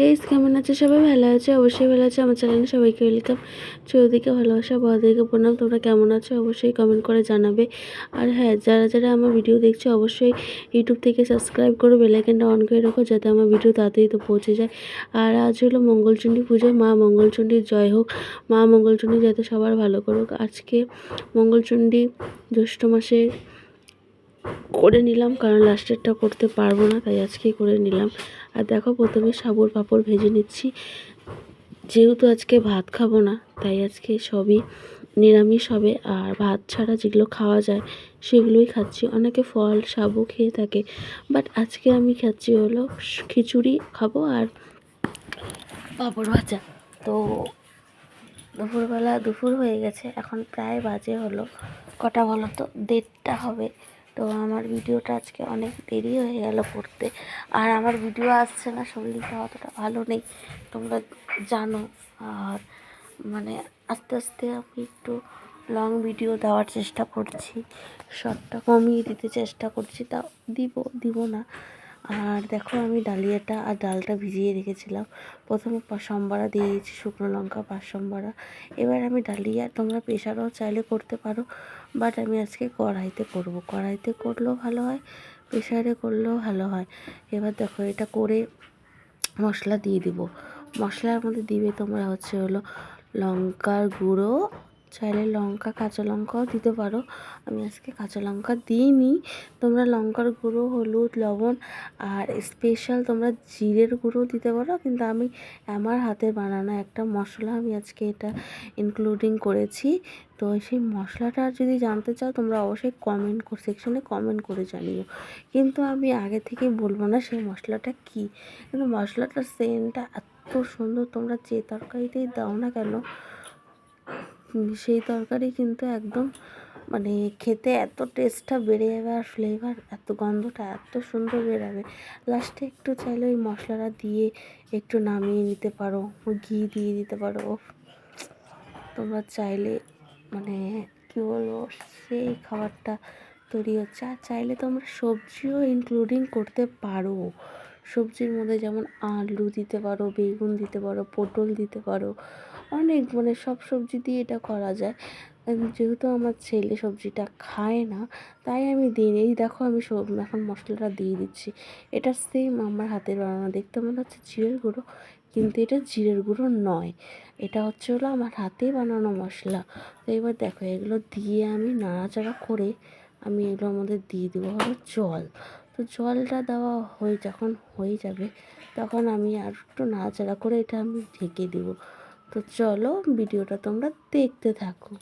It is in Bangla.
গাইস কেমন আছে? সবাই ভালো আছে? অবশ্যই ভালো আছে। আমার চ্যানেলে সবাইকে ওয়েলকাম চৌদিকে ভালোবাসা, বড়দিকে প্রণাম। তোমরা কেমন আছো? অবশ্যই কমেন্ট করে জানাবে। আর হ্যাঁ যারা যারা আমার ভিডিও দেখছ, অবশ্যই ইউটিউব থেকে সাবস্ক্রাইব করো বেলাইকেনটা অন করে রাখো, যাতে আমার ভিডিও তাড়াতাড়ি তো পৌঁছে যায়। আর আজ হলো মঙ্গলচণ্ডী পুজো। মা মঙ্গলচণ্ডীর জয় হোক। মা মঙ্গলচণ্ডী যাতে সবার ভালো করুক। আজকে মঙ্গলচণ্ডী জ্যৈষ্ঠ মাসের করে নিলাম, কারণ লাস্টেরটা করতে পারব না, তাই আজকেই করে নিলাম। আর দেখো, প্রথমে সাবুর পাঁপড় ভেজে নিচ্ছি। যেহেতু আজকে ভাত খাব না, তাই আজকে সবই নিরামিষ হবে, আর ভাত ছাড়া যেগুলো খাওয়া যায়, সেগুলোই খাচ্ছি। অনেকে ফল, সাবু খেয়ে থাকে বাট আজকে আমি খাচ্ছি হলো খিচুড়ি খাব আর পাঁপড় ভাজা। তো দুপুরবেলা দুপুর হয়ে গেছে, এখন প্রায় বাজে হলো কটা বলো তো? দেড়টা হবে। তো আমার ভিডিওটা আজকে অনেক দেরি হয়ে গেল পড়তে। আর আমার ভিডিও আসছে না শরীরটা অতটা ভালো নেই। তোমরা জানো, আর মানে আস্তে আস্তে আমি একটু লং ভিডিও দেওয়ার চেষ্টা করছি। শর্টটা কমিয়ে দিতে চেষ্টা করছি, তা দিব দিব না। আর দেখো আমি ডালিয়াটা আর ডালটা ভিজিয়ে রেখেছিলাম। প্রথমে সম্বারা দিয়ে দিয়েছি, শুকনো লঙ্কা, পাঁচ সম্বারা। এবার আমি ডালিয়া, তোমরা প্রেশারও চাইলে করতে পারো বাট আমি আজকে কড়াইতে করব। কড়াইতে করলেও ভালো হয় প্রেশারে করলেও ভালো হয়। এবার দেখো এটা করে মশলা দিয়ে দিব। মশলার মধ্যে দিবে তোমরা হচ্ছে হলো লঙ্কার গুঁড়ো চাইলে লঙ্কা, কাঁচা লঙ্কাও দিতে পারো। আমি আজকে কাঁচা লঙ্কা দিইনি। তোমরা লঙ্কার গুঁড়ো, হলুদ, লবণ আর স্পেশাল তোমরা জিরের গুঁড়ো দিতে পারো। কিন্তু আমি আমার হাতে বানানো একটা মশলা আমি আজকে এটা ইনক্লুডিং করেছি। তো সেই মশলাটা যদি জানতে চাও, তোমরা অবশ্যই কমেন্ট সেকশনে কমেন্ট করে জানিও। কিন্তু আমি আগে থেকেই বলব না সেই মশলাটা কী। কিন্তু মশলাটার সেন্টটা এত সুন্দর, তোমরা যে তরকারিতেই দাও না কেন সেই তরকারি কিন্তু একদম মানে খেতে এত টেস্টটা বেড়ে যাবে আর ফ্লেভার এত গন্ধটা এত সুন্দর বেরাবে লাস্টে একটু চাইলে ওই মশলাটা দিয়ে একটু নামিয়ে নিতে পারো ঘি দিয়ে দিতে পারো। তোমরা চাইলে মানে কী বলব, সেই খাবারটা তৈরি হচ্ছে। আর চাইলে তোমরা সবজিও ইনক্লুডিং করতে পারো। সবজির মধ্যে যেমন আলু দিতে পারো, বেগুন দিতে পারো, পটল দিতে পারো। অনেক মানে সব সবজি দিয়ে এটা করা যায়। যেহেতু আমার ছেলে সবজিটা খায় না, তাই আমি দিই এই দেখো আমি সব, এখন মশলাটা দিয়ে দিচ্ছি। এটা সেম আমার হাতের বানানো। দেখতে মনে হচ্ছে জিরের গুঁড়ো, কিন্তু এটা জিরের গুঁড়ো নয়। এটা হচ্ছে হলো আমার হাতে বানানো মশলা। তো এবার দেখো, এগুলো দিয়ে আমি নাড়াচাড়া করে আমি এগুলোর মধ্যে দিয়ে দেবো হলো জল। তো জলটা দেওয়া হয়ে, যখন হয়ে যাবে, তখন আমি আর একটু নাড়াচাড়া করে এটা আমি ঢেকে দেবো। তো চলো ভিডিওটা তোমরা দেখতে থাকো।